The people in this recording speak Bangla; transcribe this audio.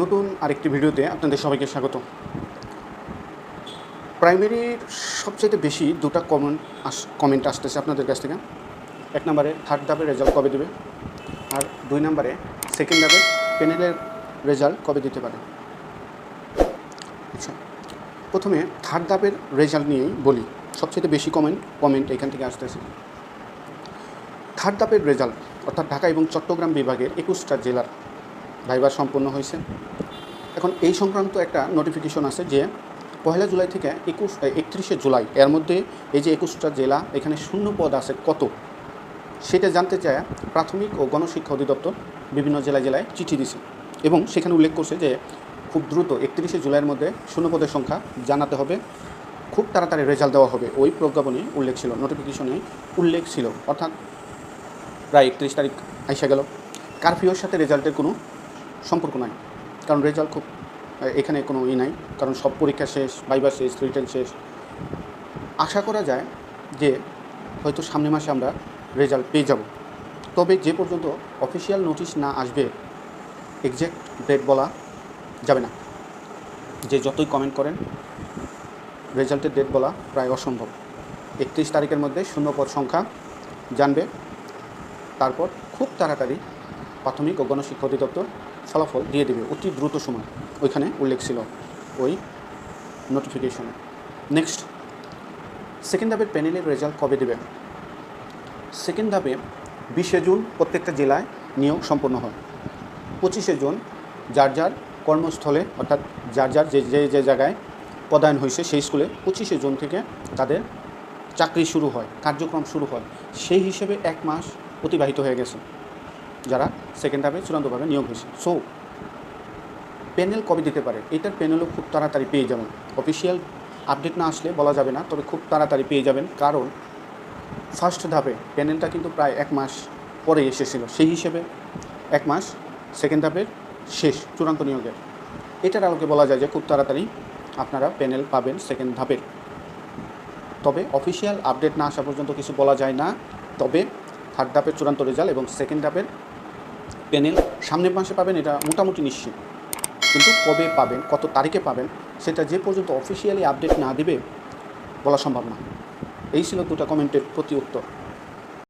নতুন আরেকটি ভিডিওতে আপনাদের সবাইকে স্বাগত। প্রাইমারির সবচেয়ে বেশি দুটো কমেন্ট আস কমেন্ট আসতেছে আপনাদের কাছ থেকে। এক নম্বরে থার্ড ধাপের রেজাল্ট কবে দেবে? আর দুই নম্বরে সেকেন্ড ধাপের প্যানেলের রেজাল্ট কবে দিতে পারে? আচ্ছা প্রথমে থার্ড ধাপের রেজাল্ট নিয়েই বলি। সবচেয়ে বেশি কমেন্ট কমেন্ট এখান থেকে আসতেছে। থার্ড ধাপের রেজাল্ট অর্থাৎ ঢাকা এবং চট্টগ্রাম বিভাগের একুশটা জেলার ভাইবার সম্পন্ন হয়েছে। এখন এই সংক্রান্ত একটা নোটিফিকেশন আছে যে পয়লা জুলাই থেকে একুশ একত্রিশে জুলাই, এর মধ্যে এই যে একুশটা জেলা, এখানে শূন্য পদ আছে কত? সেটা জানতে চায় প্রাথমিক ও গণশিক্ষা অধিদপ্তর, বিভিন্ন জেলায় জেলায় চিঠি দিছে এবং সেখানে উল্লেখ করছে যে, খুব দ্রুত একত্রিশে জুলাইয়ের মধ্যে শূন্য পদের সংখ্যা জানাতে হবে। খুব তাড়াতাড়ি রেজাল্ট দেওয়া হবে। ওই প্রজ্ঞাপনে উল্লেখ ছিল নোটিফিকেশনে উল্লেখ ছিল। অর্থাৎ প্রায় একত্রিশ তারিখ আইসা গেল। কারফিউর সাথে রেজাল্টের কোনো সম্পর্ক নাই। কারণ রেজাল্ট খুব এখানে কোনো ই নাই। কারণ সব পরীক্ষা শেষ বাইবার শেষ রিটার্ন শেষ। আশা করা যায় যে হয়তো সামনে মাসে আমরা রেজাল্ট পেয়ে যাব। তবে যে পর্যন্ত অফিসিয়াল নোটিশ না আসবে এক্স্যাক্ট ডেট বলা যাবে না। যে যতই কমেন্ট করেন রেজাল্টের ডেট বলা প্রায় অসম্ভব। একত্রিশ তারিখের মধ্যে শূন্যপদ সংখ্যা জানবে। তারপর খুব তাড়াতাড়ি প্রাথমিক ও গণশিক্ষা অধিদপ্তর ফলাফল দিয়ে দেবে অতি দ্রুত সময়। ওইখানে উল্লেখ ছিল ওই নোটিফিকেশনে নেক্সট সেকেন্ড ধাপের প্যানেলের রেজাল্ট কবে দেবে? সেকেন্ড ধাপে বিশে জুন প্রত্যেকটা জেলায় নিয়োগ সম্পন্ন হয়। পঁচিশে জুন যার যার কর্মস্থলে, অর্থাৎ যার যার যে যে যে জায়গায় পদায়ন হয়েছে সেই স্কুলে পঁচিশে জুন থেকে তাদের চাকরি শুরু হয়, কার্যক্রম শুরু হয়। সেই হিসেবে এক মাস অতিবাহিত হয়ে গেছে। যারা সেকেন্ড ধাপে চূড়ান্তভাবে নিয়োগ হয়েছে। সো প্যানেল কবে দিতে পারে? এটার প্যানেলও খুব তাড়াতাড়ি পেয়ে যাবেন। অফিসিয়াল আপডেট না আসলে বলা যাবে না, তবে খুব তাড়াতাড়ি পেয়ে যাবেন। কারণ ফার্স্ট ধাপে প্যানেলটা কিন্তু প্রায় এক মাস পরে এসেছিল। সেই হিসেবে এক মাস সেকেন্ড ধাপের শেষ চূড়ান্ত নিয়োগের। এটার আলোকে বলা যায় যে খুব তাড়াতাড়ি আপনারা প্যানেল পাবেন সেকেন্ড ধাপের তবে অফিসিয়াল আপডেট না আসা পর্যন্ত কিছু বলা যায় না। তবে থার্ড ধাপের চূড়ান্ত রেজাল্ট এবং সেকেন্ড ধাপের প্যানেল সামনের মাসে পাবেন, এটা মোটামুটি নিশ্চিত। কিন্তু কবে পাবেন, কত তারিখে পাবেন, সেটা যে পর্যন্ত অফিসিয়ালি আপডেট না দেবে, বলা সম্ভব না। এই ছিল দুটা কমেন্টের প্রতি উত্তর।